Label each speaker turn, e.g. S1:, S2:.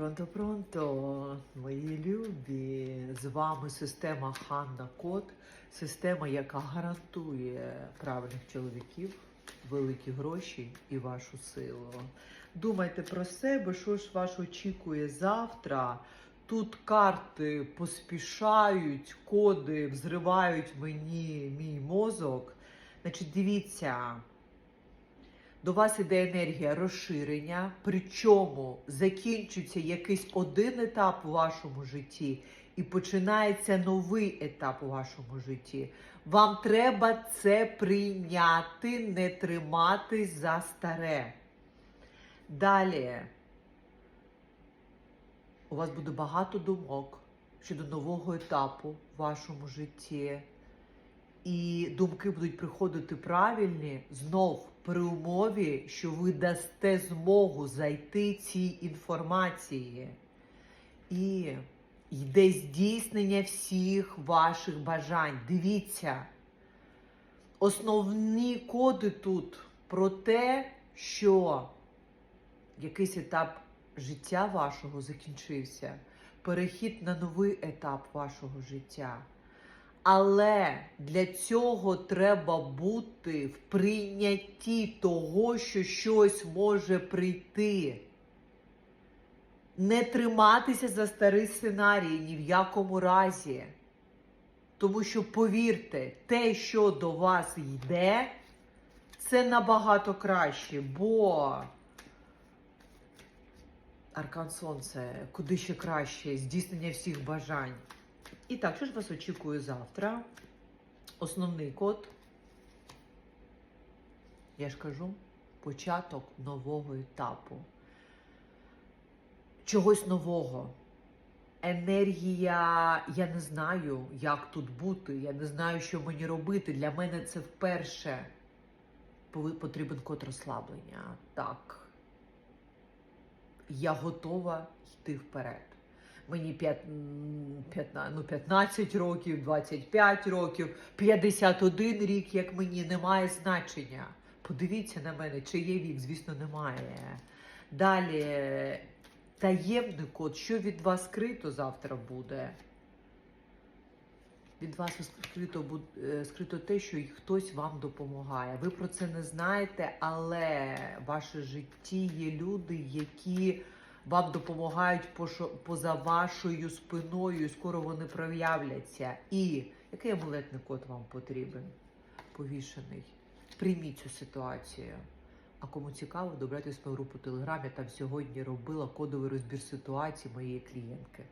S1: Пронто-пронто, мої любі! З вами система Ханна Код, система, яка гарантує правильних чоловіків, великі гроші і вашу силу. Думайте про себе, що ж вас очікує завтра. Тут карти поспішають, коди взривають мені мій мозок. Значить, дивіться. До вас іде енергія розширення, причому закінчується якийсь один етап у вашому житті і починається новий етап у вашому житті. Вам треба це прийняти, не триматись за старе. Далі у вас буде багато думок щодо нового етапу в вашому житті. І думки будуть приходити правильні знов при умові, що ви дасте змогу зайти цій інформації. І йде здійснення всіх ваших бажань. Дивіться, основні коди тут про те, що якийсь етап життя вашого закінчився, перехід на новий етап вашого життя. Але для цього треба бути в прийнятті того, що щось може прийти. Не триматися за старий сценарій ні в якому разі. Тому що, повірте, те, що до вас йде, це набагато краще, бо Аркан Сонце, куди ще краще, здійснення всіх бажань. І так, що ж вас очікує завтра? Основний код. Я ж кажу, початок нового етапу. Чогось нового. Енергія, я не знаю, як тут бути, я не знаю, що мені робити. Для мене це вперше потрібен код розслаблення. Так. Я готова йти вперед. Мені 5, 15, ну, 15 років, 25 років, 51 рік, як мені, немає значення. Подивіться на мене, чи є вік, звісно, немає. Далі таємний код, що від вас скрито завтра буде. Від вас скрито, е, скрито те, що хтось вам допомагає. Ви про це не знаєте, але в ваше житті є люди, які вам допомагають пошо- поза вашою спиною, скоро вони проявляться. І який амулетний код вам потрібен? Повішений. Прийміть цю ситуацію. А кому цікаво, добрайтесь в мою групу Телеграм. Я Там сьогодні робила кодовий розбір ситуації моєї клієнтки.